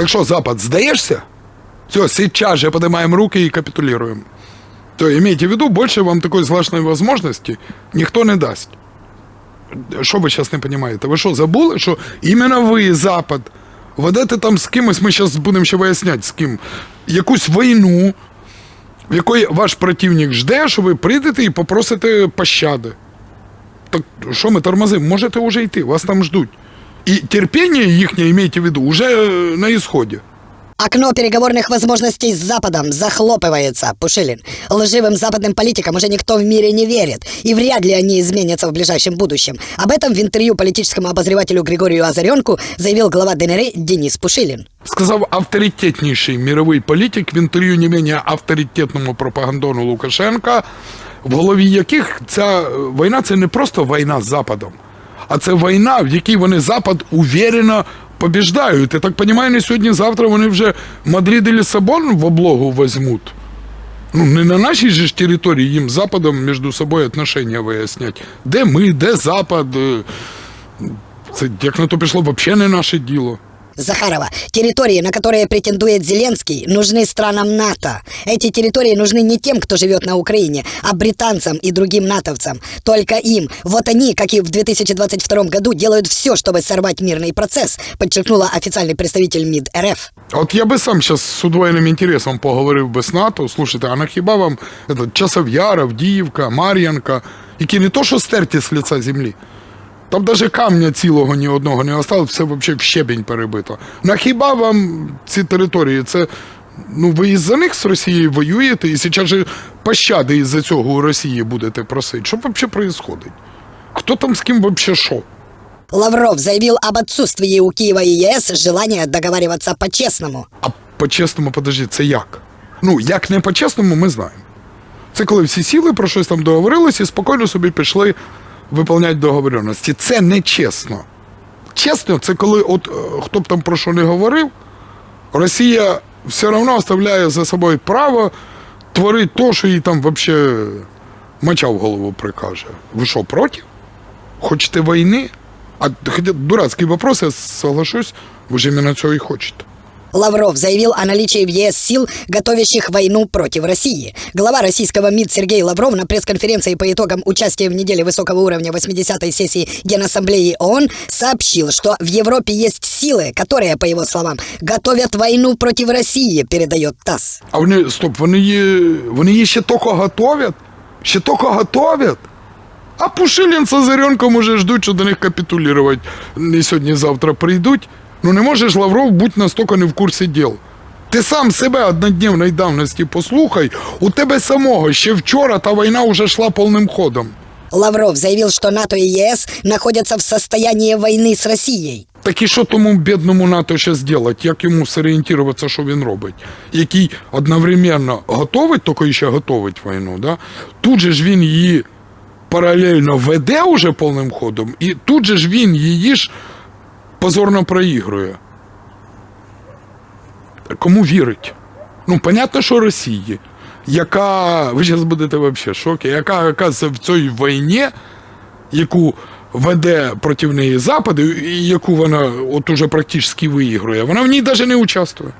Так що, Запад, здаєшся? Все, сейчас же поднимаем руки и капитулируем. То имейте в виду, больше вам такой злачної возможности ніхто не дасть. Що ви зараз не розумієте? Ви що, забули, що іменно ви, Запад, ведете там з кимось, ми зараз будемо ще виясняти з ким, якусь війну, в якої ваш противник жде, що ви прийдете і попросите пощади. Так що ми тормозимо? Можете вже йти, вас там ждуть. І терпіння їхнє, имейте в виду, уже е, на ісході. Окно переговорных возможностей с Западом захлопывается, Пушилин. Лживым западным политикам уже никто в мире не верит, и вряд ли они изменятся в ближайшем будущем. Об этом в интервью политическому обозревателю Григорию Озаренку заявил глава ДНР Денис Пушилин. сказав авторитетніший мировий політик в інтерв'ю не менее авторитетному пропагандону Лукашенка, в голові яких ця е, війна це не просто війна з Западом, А це війна, в якій вони Запад уверенно побіждають. Я так розумію, не сьогодні-завтра вони вже Мадрид і Лісабон в облогу візьмуть. Ну, не на нашій же ж території їм Западом між собою отношення вияснять. Де ми, де Запад. е, Це як на то пішло, взагалі не наше діло. Захарова, территории, на которые претендует Зеленский, нужны странам НАТО. Эти территории нужны не тем, кто живет на Украине, а британцам и другим натовцам. Только им. Вот они, как и в 2022 году, делают все, чтобы сорвать мирный процесс, подчеркнула официальный представитель МИД РФ. От я би сам зараз з удвоєним інтересом поговорив би з НАТО. Слушайте, а на хіба вам этот, Часов'яр, Авдіївка, Мар'янка, які не то, що стерті з лиця землі, Там навіть камня цілого ні одного не осталось, все взагалі в щебінь перебито. На хіба вам ці території? Це ну ви із-за них з Росією воюєте, і зараз же пощади із-за цього у Росії будете просити. Що взагалі відбувається? Хто там з ким взагалі що? Лавров заявил об отсутствии у Киева и ЕС желания договариваться по-честному. А по-чесному, подожди, це як? Ну, як не по-чесному, ми знаємо. Це коли всі сіли, про щось там договорились і спокійно собі пішли виповняти договоренності. Це не чесно. Чесно, це коли, от е, хто б там про що не говорив, Росія все одно оставляє за собою право творити то, що їй там взагалі моча в голову прикаже. Ви що, проти? Хочете війни? А хотя дурацький вопрос, я соглашусь, ви ж іменно цього і хочете. Лавров заявил о наличии в ЕС сил, готовящих войну против России. Глава российского МИД Сергей Лавров на пресс-конференции по итогам участия в неделе высокого уровня 80-й сессии Генассамблеи ООН сообщил, что в Европе есть силы, которые, по его словам, готовят войну против России, передает ТАСС. А вони, стоп, вони її, вони її ще тільки готовять? Ще тільки готовять? А Пушилін з Озаренком уже ждуть, що до них капітулювати не сьогодні-завтра прийдуть. Ну не можеш, Лавров, бути настільки не в курсі діл. Ти сам себе однодневної давності послухай, у тебе самого ще вчора та війна вже йшла повним ходом. Лавров заявил, что НАТО и ЕС находятся в состоянии войны с Россией. Так і що тому бідному НАТО ще зробити? Як йому зорієнтуватися, що він робить? Який одновременно готовить, тільки ще готовить війну, да? тут же ж він її паралельно веде уже повним ходом, і тут же ж він її ж позорно проігрує. Кому вірить? Ну, понятно, що Росії, яка, ви зараз будете взагалі в шокі, яка, яка в цій війні, яку веде проти неї Запад, і яку вона от уже практично виігрує, вона в ній навіть не участвує.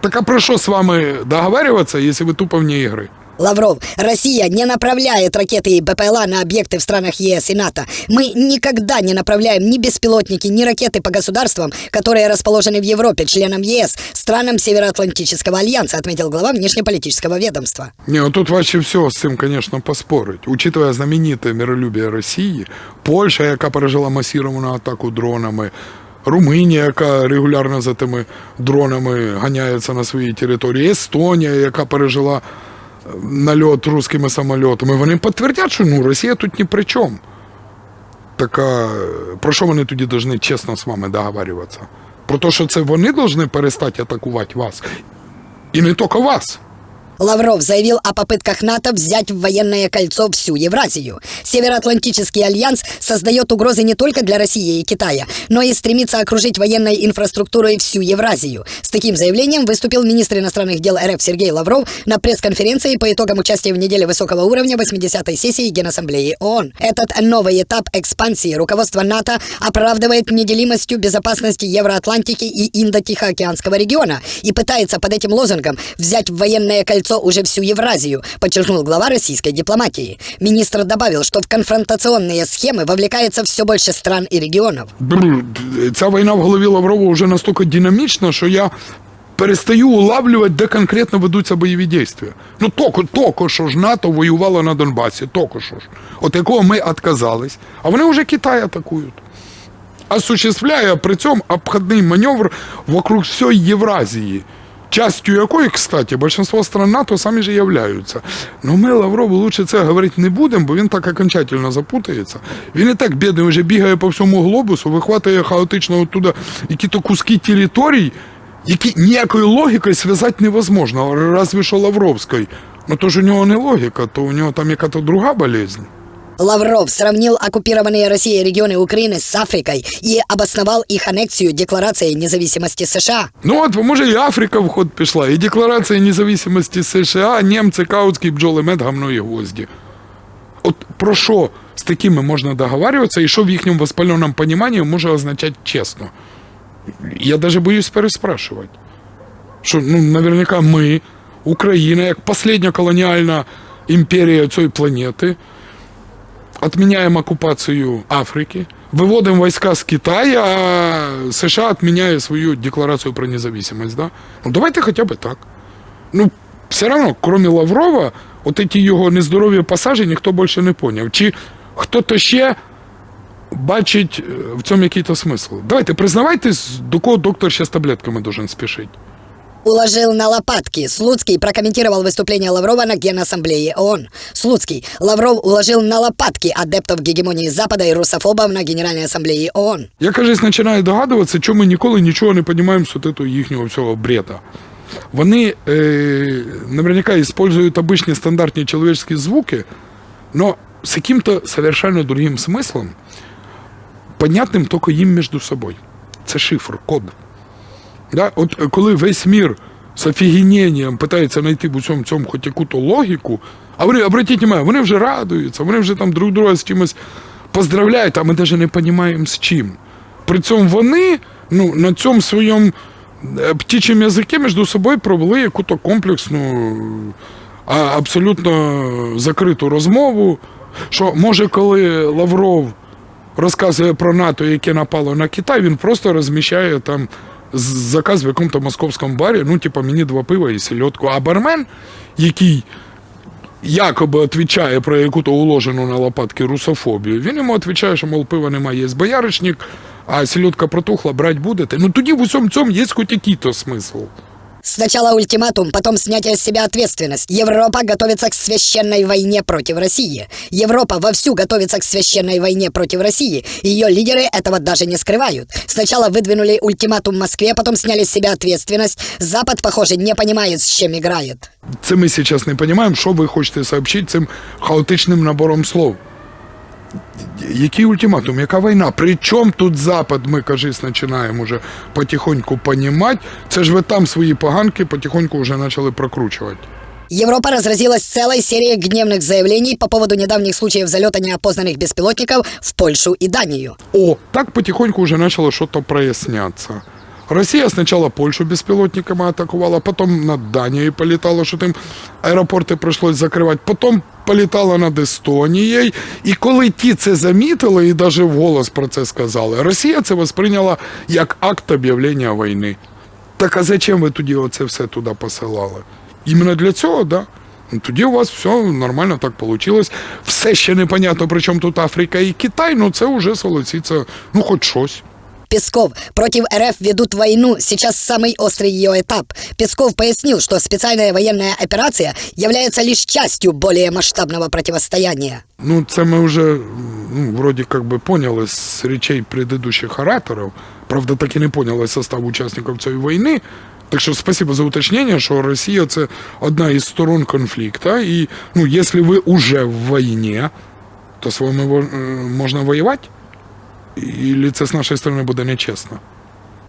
Так а про що з вами договарюватися, якщо ви тупо вне ігри? Лавров, Россия не направляет ракеты и БПЛА на объекты в странах ЕС и НАТО. Мы никогда не направляем ни беспилотники, ни ракеты по государствам, которые расположены в Европе, членам ЕС, странам Североатлантического альянса, отметил глава внешнеполитического ведомства. Не, ну тут важче всього з цим, конечно, поспорить. Учитывая знамените миролюбие Росії, Польща, яка пережила масіровану атаку дронами, Румунія, яка регулярно за тими дронами ганяється на своїй території, Естонія, яка пережила е, нальот русскими самольотами, вони підтвердять, що ну, Росія тут ні при чому. Так а про що вони тоді повинні чесно з вами договарюватися? Про те, що це вони повинні перестати атакувати вас. І не тільки вас. Лавров заявил о попытках НАТО взять в военное кольцо всю Евразию. Североатлантический альянс создает угрозы не только для России и Китая, но и стремится окружить военной инфраструктурой всю Евразию. С таким заявлением выступил министр иностранных дел РФ Сергей Лавров на пресс-конференции по итогам участия в неделе высокого уровня 80-й сессии Генассамблеи ООН. Этот новый этап экспансии руководство НАТО оправдывает неделимостью безопасности Евроатлантики и Индо-Тихоокеанского региона и пытается под этим лозунгом взять в военное кольцо уже всю Евразию, подчеркнул глава российской дипломатии. Министр добавил, что в конфронтационные схемы вовлекается все больше стран и регионов. Бррр, Ця війна в голові Лаврова вже настільки динамічна, що я перестаю улавлювати, де конкретно ведуться бойові дії. Ну, токо, токо що ж НАТО воювало на Донбасі, токо що ж. От якого ми відказались, а вони вже Китай атакують. осуществляя при цьому обходний маневр вокруг всей Євразії, частью якої, кстати, большинство стран НАТО самі ж являються. Ну ми Лаврову лучше це говорити не будемо, бо він так окончательно запутається. Він і так бідний вже бігає по всьому глобусу, вихватує хаотично оттуда якісь куски територій, які ніякою логікою зв'язати невозможно, разве що Лавровською. Ну то ж у нього не логіка, то у нього там яка-то друга болезнь. Лавров сравнил оккупированные Россией регионы Украины с Африкой и обосновал их аннексию Декларацией независимости США. Ну от, може, і Африка в ход пішла, і Декларація незалежності США, німці, каутські, бджоли, мед, гамно і гвозді. От про що з такими можна договарюватися, і що в їхньому воспаленому поніманні може означати чесно? Я навіть боюсь переспрашувати. Що, ну, наверняка ми, Україна, як остання колоніальна імперія цієї планети, отменяем оккупацию Африки, выводим войска с Китая, а США отменяет свою декларацию про независимость, да? Ну давайте хотя бы так. Ну, все равно, кроме Лаврова, от эти його нездорові пасажі ніхто більше не поняв. Чи хто-то ще бачить е, в цьому якийсь смисл? Давайте, признавайтесь, до кого доктор ще з таблетками должен спішити. Уложил на лопатки. Слуцкий прокомментировал выступление Лаврова на Генассамблее ООН. Слуцкий. Лавров уложил на лопатки адептов гегемонии Запада и русофобов на Генеральной Ассамблее ООН. Я, кажись, починаю догадуватися, чому ми ніколи нічого не розуміємо з от этого їхнього всього бреда. Вони е, наверняка используют обычные стандартные человеческие звуки, но с каким-то совершенно другим смыслом, понятним только їм між собою. Це шифр, код. Да? От е, коли весь мір з офігіненням питається знайти в усьому цьому хоч яку-то логіку, а вони, обратіть увагу, вони вже радуються, вони вже там друг друга з чимось поздравляють, а ми навіть не розуміємо з чим. При цьому вони ну, на цьому своєму е, птічому язикі між собою провели яку-то комплексну, абсолютно закриту розмову. Що може, коли Лавров розказує про НАТО, яке напало на Китай, він просто розміщає там заказ в якому-то московському барі, ну, типу, мені два пива і сільотку. А бармен, який якоби відповідає про яку-то уложену на лопатки русофобію, він йому відповідає, що, мол, пива немає, є бояришник, а сільотка протухла, брати будете. Ну тоді в усьому цьому є хоч якийсь смисл. Сначала ультиматум, потом снятие с себя ответственность. Европа готовится к священной войне против России. Европа вовсю готовится к священной войне против России. Ее лидеры этого даже не скрывают. Сначала выдвинули ультиматум Москве, потом сняли с себя ответственность. Запад, похоже, не понимает, с чем играет. Це ми зараз не розуміємо, що ви хочете сообщити цим хаотичним набором слов. Який ультиматум, яка війна? При чому тут Запад, ми, кажись, починаємо вже потихоньку понімати. Це ж ви там свої поганки потихоньку вже почали прокручувати. Европа разразилась целой серией гневных заявлений по поводу недавних случаев залета неопознанных беспилотников в Польшу и Данию. О, так потихоньку уже начало что-то проясняться. Россия сначала Польшу беспилотниками атаковала, потом над Данией полетала, что там аеропорти пришлось закривати, потім політала над Естонією. І коли ті це замітили і навіть вголос про це сказали, Росія це восприйняла як акт об'явлення війни. Так а зачем ви тоді оце все туди посилали? Іменно для цього, да? Ну, Тоді у вас все нормально так вийшло. Все ще непонятно, при чому тут Африка і Китай, ну це вже солоціться, ну хоч щось. Песков. Против РФ ведут войну. Сейчас самый острый ее этап. Песков пояснил, что специальная военная операция является лишь частью более масштабного противостояния. Ну, це ми вже ну, вроді как би поняли з речей предыдущих ораторів. Правда, так і не поняли состав учасників цієї війни. Так що спасибо за уточнення, що Росія це одна із сторон конфлікту. І ну, якщо ви вже в війні, то з вами во- е, можна воювати? Или це з нашої сторони буде нечесно?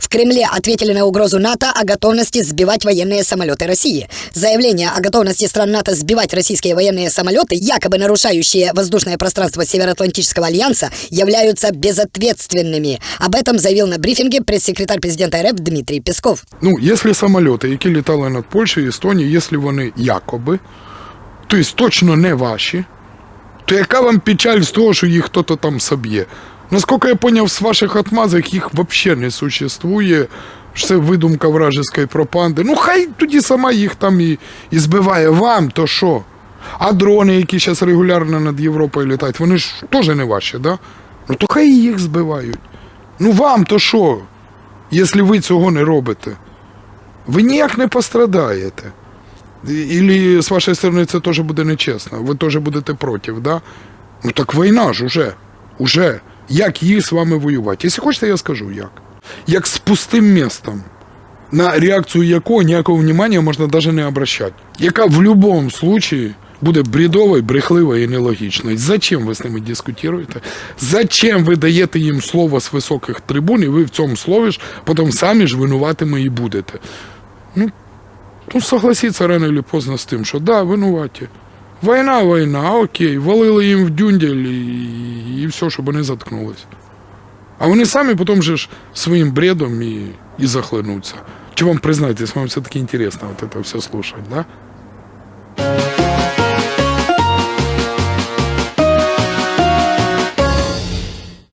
В Кремле ответили на угрозу НАТО о готовности сбивать военные самолеты России. Заявления о готовности стран НАТО сбивать российские военные самолеты, якобы нарушающие воздушное пространство Североатлантического альянса, являются безответственными. Об этом заявил на брифинге пресс-секретарь президента РФ Дмитрий Песков. Ну, якщо самоліти, які літали над Польщею і Естонією, якщо вони якоби, тобто точно не ваші, то яка вам печаль з того, що їх хтось там соб'є? Наскільки я поняв, з ваших отмазок їх взагалі не существує. що Це видумка вражеської пропаганди. Ну, хай тоді сама їх там і, і збиває вам, то що? А дрони, які зараз регулярно над Європою літають, вони ж теж не ваші, да? Ну то хай їх збивають. Ну вам то що, якщо ви цього не робите? Ви ніяк не пострадаєте. Ілі з вашої сторони це теж буде нечесно. Ви теж будете проти, да? Ну так війна ж уже. Уже. Як їй з вами воювати? Якщо хочете, я скажу як. Як з пустим містом, на реакцію якого ніякого внимання можна навіть не обращати. Яка в будь-якому випадку буде бредовою, брехливою і нелогічною. Зачем ви з ними дискутуєте? Зачем ви даєте їм слово з високих трибун, і ви в цьому слові ж потім самі ж винуватими і будете? Ну, ну согласіться рано чи поздно з тим, що да, винуваті. Війна, війна, окей, валили їм в дюндель і, і все, щоб вони заткнулись. А вони самі потім же ж своїм бредом і, і захлинуться. Чи вам признайтесь, вам все-таки інтересно вот это все слушать, да?